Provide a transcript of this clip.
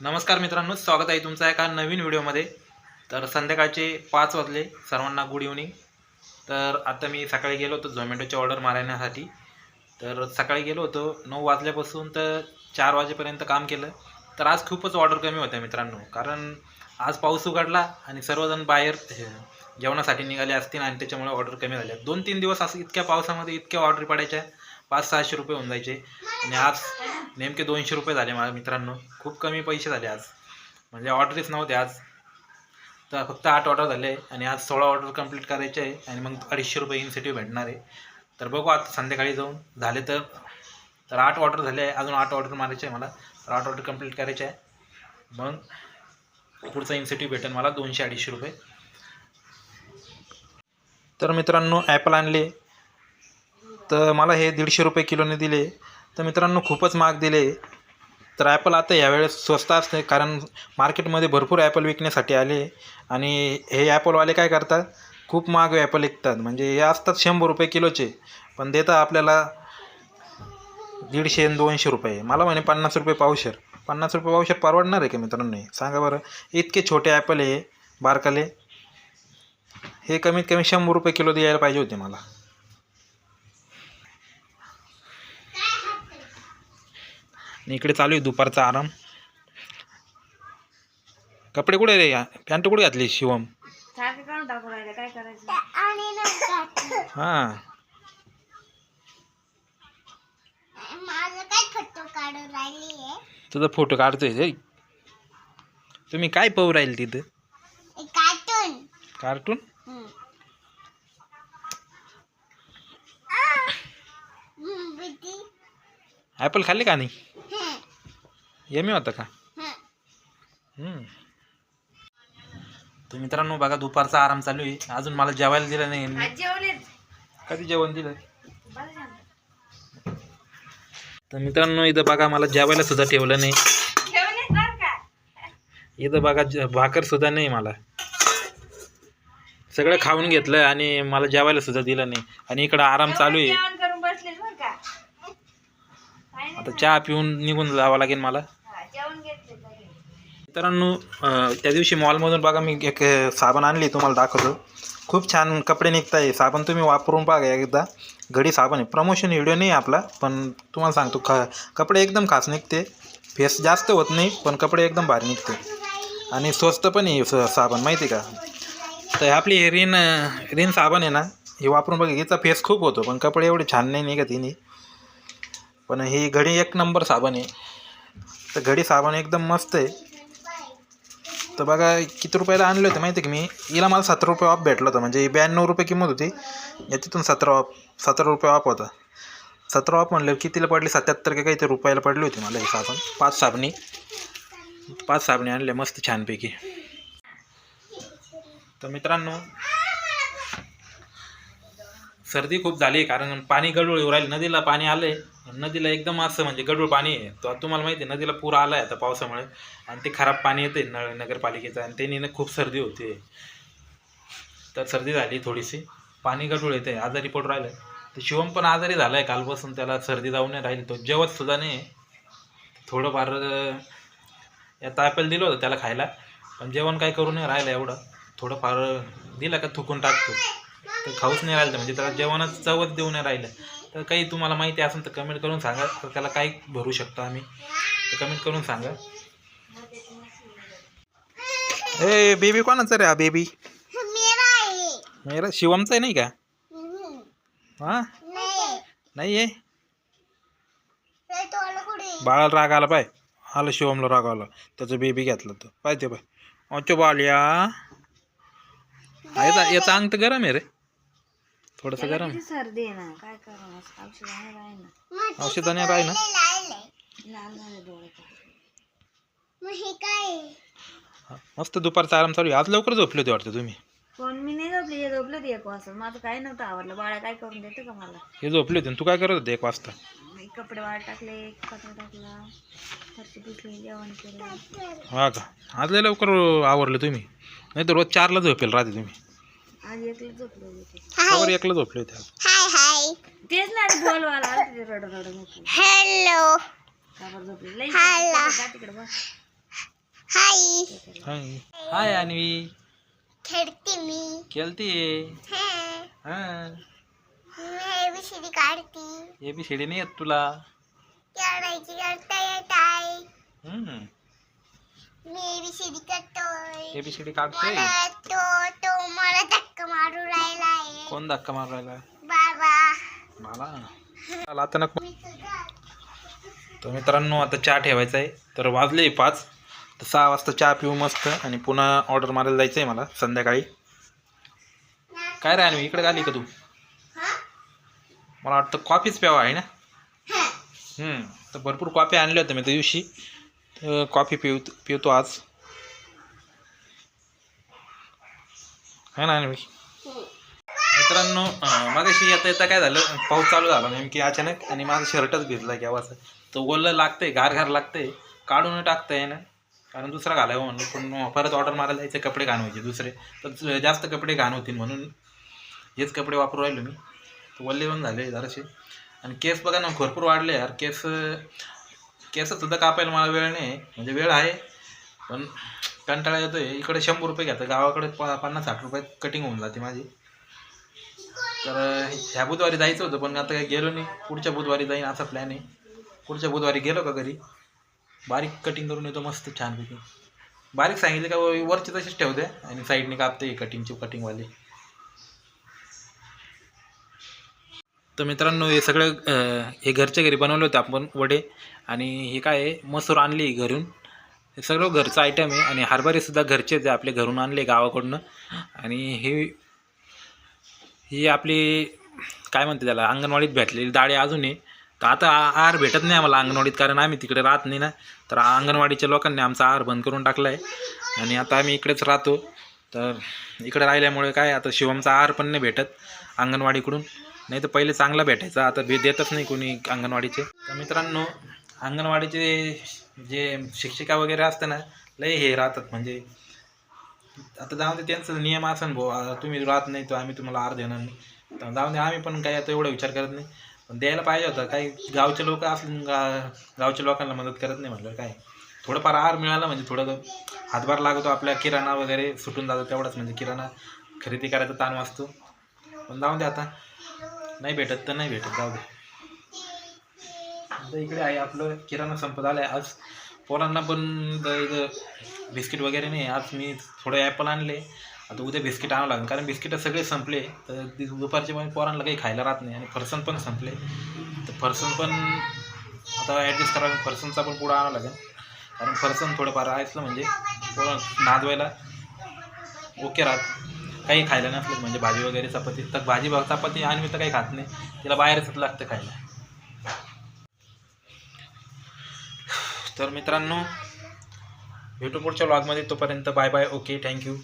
नमस्कार मित्रांनो स्वागत आहे तुमचं एका नवीन व्हिडिओमध्ये. तर संध्याकाळचे पाच वाजले सर्वांना गुड इव्हनिंग तर आता मी सकाळी गेलो होतो झोमॅटोची ऑर्डर मारण्यासाठी. तर सकाळी गेलो होतो नऊ वाजल्यापासून तर चार वाजेपर्यंत काम केलं. तर आज खूपच ऑर्डर कमी होत्या मित्रांनो कारण आज पाऊस उघडला आणि सर्वजण बाहेर जेवणासाठी निघाले असतील आणि त्याच्यामुळे ऑर्डर कमी झाल्या. दोन तीन दिवस असं इतक्या पावसामध्ये इतक्या ऑर्डर पडायच्या. पाच सहाशे रुपये होऊन जायचे. आणि आज नेमके दोनशे रुपये झाले माझ्या मित्रांनो. खूप कमी पैसे झाले आज. म्हणजे ऑर्डरच नव्हते आज. तर फक्त आठ ऑर्डर झाले आणि आज सोळा ऑर्डर कंप्लीट करायचे आहे आणि मग अडीचशे रुपये इन्सेटिव्ह भेटणार आहे. तर बघू आता संध्याकाळी जाऊन. झाले तर तर आठ ऑर्डर झाले आहे. अजून आठ ऑर्डर मारायचे आहे मला. तर आठ ऑर्डर कंप्लीट करायचे आहे. मग पुढचा इन्सेटिव्ह भेटेल मला दोनशे अडीचशे रुपये. तर मित्रांनो ॲपल आणले. तर मला हे दीडशे रुपये किलोने दिले. तर मित्रांनो खूपच महाग दिले. तर ॲपल आता यावेळेस स्वस्त असते कारण मार्केटमध्ये भरपूर ॲपल विकण्यासाठी आले. आणि हे ॲपलवाले काय करतात? खूप महाग ॲपल विकतात. म्हणजे हे असतात शंभर रुपये किलोचे. पण देतात आपल्याला दीडशे आणि दोनशे रुपये. मला म्हणे पन्नास रुपये पावशेर. पन्नास रुपये पावशेर परवडणार आहे का मित्रांनो सांगा बरं. इतके छोटे ॲपल आहे बारकाले. हे कमीत कमी शंभर रुपये किलो द्यायला पाहिजे होते मला. आणि इकडे चालू आहे दुपारचा आराम. कपडे कुठे रे? पॅन्ट कुठे घातली शिवम? सारखं काढून टाकू राहिलं काय करायचं? हां. तुझा फोटो काढतोय रे. तुम्ही काय पाहू राहील तिथं? कार्टून कार्टून ॲपल खाल्ले का नाही? यमी होता का? हम्म. तर मित्रांनो बघा दुपारचा आराम चालू आहे. अजून मला जेवायला दिलं नाही यांनी. आज जेवले. कधी जेवण दिलं? तर मित्रांनो इथं बघा मला जेवायला सुद्धा ठेवलं नाही. जेवले बर का? इथं बघा ज- भाकर सुद्धा नाही मला. सगळं खाऊन घेतलं आणि मला जेवायला सुद्धा दिलं नाही. आणि इकडं आराम चालू आहे. जेवण करून बसले बर का काय नाही आता चहा पिऊन निघून जावं लागेल मला. मित्रांनो त्या दिवशी मॉलमधून बघा मी एक साबण आणली तुम्हाला दाखवतो. खूप छान कपडे निघत आहे साबण तुम्ही वापरून बघा एकदा. घडी साबण आहे. प्रमोशन व्हिडिओ नाही आपला पण तुम्हाला सांगतो ख कपडे एकदम खास निघते. फेस जास्त होत नाही पण कपडे एकदम भारी निघते. आणि स्वस्त पण आहे स- साबण माहिती आहे का? तर आपली हे रिन रिन साबण आहे ना हे वापरून बघा हिचा फेस खूप होतो पण कपडे एवढे छान नाही निघत हिने. पण ही घडी एक नंबर साबण आहे. तर घडी साबण एकदम मस्त आहे. तर बघा किती रुपयाला आणलं होतं माहिती आहे की मी? हिला मला सतरा रुपये ऑफ भेटलं होतं. म्हणजे ब्याण्णव रुपये किंमत होती. याच्यातून सतरा ऑफ सतरा रुपये ऑफ होता. सतरा ऑफ म्हणलं कितीला पडली? सत्याहत्तर का काहीतरी रुपयाला पडली होती मला ही साबण. पाच साबणी. पाच साबणी आणल्या मस्त छानपैकी. तर मित्रांनो सर्दी खूप झाली आहे कारण पाणी गडूळ येऊ राहील. नदीला पाणी आलं आहे नदीला एकदम असं म्हणजे गडूळ पाणी आहे. तो तुम्हाला माहिती आहे नदीला पूर आला आहे आता पावसामुळे. आणि ते खराब पाणी येते नळ नगरपालिकेचं. आणि त्यांनी ना खूप सर्दी होते तर सर्दी झाली थोडीशी. पाणी गडूळ येते आजारी पडू राहिलं तर शिवम पण आजारी झाला आहे कालपासून. त्याला सर्दी जाऊन नाही राहील. तो जेवत सुद्धा नाही थोडंफार या ॲपल दिलं होतं त्याला खायला. पण जेवण काय करू नाही राहिलं एवढं. थोडंफार दिलं का थुकून टाकतो. तर खाऊच नाही राहिलं म्हणजे त्याला जेवणाचं चवच देऊ नाही राहिलं. तर काही तुम्हाला माहिती असेल तर कमेंट करून सांगा. तर त्याला काय भरू शकतो आम्ही. तर कमेंट करून सांगा. ए बेबी कोणाचा रे हा बेबी मेरा आहे शिवमचा आहे नाही का? हा? नाही आहे? बाळाला राग आला पाय. आलं शिवमला राग आला. त्याचं बेबी घेतलं तर. पाहिजे पाय. अच्छा बाल्या हा, याचा अंग तर गरम आहे रे. थोडंसं गरम. किती सर्दी आहे ना? काय करू औषध आहे राही ना औषधाने राही ना? लाल झाले डोळे आहे? हा, मस्त दुपारचा आराम चालू आहे. आज लवकर झोपले होते वाटतं तुम्ही. कोण मी नाही झोपली हे झोपलं ते एक वाजता. माझं काय नव्हतं आवडलं बाळा काय करून देतं का मला? हे झोपले होते आणि तू काय करत होते एक वाजता? मी कपडे वाळ टाकले कचरा टाकला. फरशी पुसली जेवण केलं. हा का? आज लय लवकर आवरले तुम्ही. नाही तर रोज चारला झोपेल राहते तुम्ही. आज एकलं झोपलो होते बरोबर एकला झोपले होते आज हाय हाय तेच ना बोलवायला आलं ते रड रड नको. हॅलो का बरं झोपली? लई हाला. जा तिकडे बस. हाय हाय हाय अन्वी खेळते मी. केलती हा हा. मी काढते. ए बी सी डी नाही येत तुला. खेळायची करता येत आहे. हम्म. मी एबीसीडी करतोय. ए बी सी डी काढतोय? मला तो तो मला धक्का मारू राहिला आहे. कोण धक्का मारू राहिला? बाबा. मला? चला आता नको. मी तर मित्रांनो आता चहा ठेवायचा आहे. तर वाजले पाच. तर सहा वाजता चहा पिऊ मस्त. आणि पुन्हा ऑर्डर मारायला जायचं आहे मला संध्याकाळी. काय राहिलो इकडे आली का तू? हा? मला वाटतं कॉफीच प्यावा आहे ना? हा. हम्म, तर भरपूर कॉफी आणल्या होत्या मी त्या दिवशी. कॉफी पिऊ पिवतो आज. है ना आणि मित्रांनो माझ्याशी येता येता काय झालं? पाऊस चालू झाला नेमकी अचानक आणि माझा शर्टच भिजला केव्हाच तो ओलं लागतंय घार घार लागतंय. काढून टाकतंय ना. कारण दुसरा घालावं म्हणलं पण परत ऑर्डर मारायला जायचे कपडे घालवायचे दुसरे. तर जास्त कपडे घाण होतील म्हणून हेच कपडे वापरू राहिलो मी. तर वल्ले पण झाले जरासे. आणि केस बघा ना भरपूर वाढले यार. केस केस सुद्धा कापायला मला वेळ नाही म्हणजे वेळ आहे पण कंटाळा येतोय. इकडे शंभर रुपये घेतं गावाकडे प पन्नास साठ रुपये कटिंग होऊन जाते माझी. तर ह्या बुधवारी जायचं होतं पण आता काही गेलो नाही. पुढच्या बुधवारी जाईन असा प्लॅन आहे. पुढच्या बुधवारी गेलो का घरी? बारीक कटिंग करून येतो मस्त छानपैकी. बारीक सांगितले का वरची तशीच ठेवते आणि साईडने कापते कटिंगची कटिंगवाली तर मित्रांनो हे सगळं हे घरच्या घरी बनवले होते आपण वडे. आणि हे काय आहे मसूर आणली घरून. हे सगळं घरचं आयटम आहे आणि हरभरेसुद्धा घरचेच आहे आपले घरून आणले गावाकडनं. आणि हे ही आपली काय म्हणते त्याला अंगणवाडीत भेटलेली डाळी अजून आहे. तर आता आ- आहार भेटत नाही आम्हाला अंगणवाडीत कारण आम्ही तिकडे राहत नाही ना. तर अंगणवाडीच्या लोकांनी आमचा आहार बंद करून टाकला आहे. आणि आता आम्ही इकडेच राहतो. तर इकडे राहिल्यामुळे काय आता शिवमचा आहार पण नाही भेटत अंगणवाडीकडून. नाही तर पहिले चांगला भेटायचा. आता भे देतच नाही कोणी अंगणवाडीचे. तर मित्रांनो अंगणवाडीचे जे शिक्षिका वगैरे असते ना लय हे राहतात. म्हणजे आता जाऊन दे त्यांचं नियम असं भाऊ. तुम्ही राहत नाही तर आम्ही तुम्हाला आर देणार नाही. तर जाऊन दे आम्ही पण काही आता एवढा विचार करत नाही. पण द्यायला पाहिजे होतं. काही गावचे लोक असले गा गावच्या लोकांना मदत करत नाही म्हटलं काय? थोडंफार आहार मिळाला म्हणजे थोडं हातभार लागतो आपल्या. किराणा वगैरे सुटून जातो तेवढाच. म्हणजे किराणा खरेदी करायचा ताण वाचतो. पण जाऊन दे आता. नाही भेटत तर नाही भेटत जाऊ दे. आता इकडे आहे आपलं किराणा संपत आलं आहे आज पोरांना पण इथं बिस्किट वगैरे नाही. आज मी थोडे ॲपल आणले. आता उद्या बिस्किट आणावं लागेल. कारण बिस्किटं सगळे संपले. तर दुपारचे पण पोरांना काही खायला राहत नाही. आणि फरसन पण संपले. तर फरसन पण आता ॲडजस्ट करावं फरसनचा पण पुढं आणावं लागेल. कारण फरसन थोडंफार ऐकलं म्हणजे. पोरं नादवायला ओके राहत काही खायला नसलं म्हणजे भाजी वगैरे चपाती तर भाजी बा- चपाती आणि तर काही खात नाही. तिला बाहेरच लागतं खायला. तर मित्रांनो भेटू पुढच्या तोपर्यंत बाय बाय ओके थँक्यू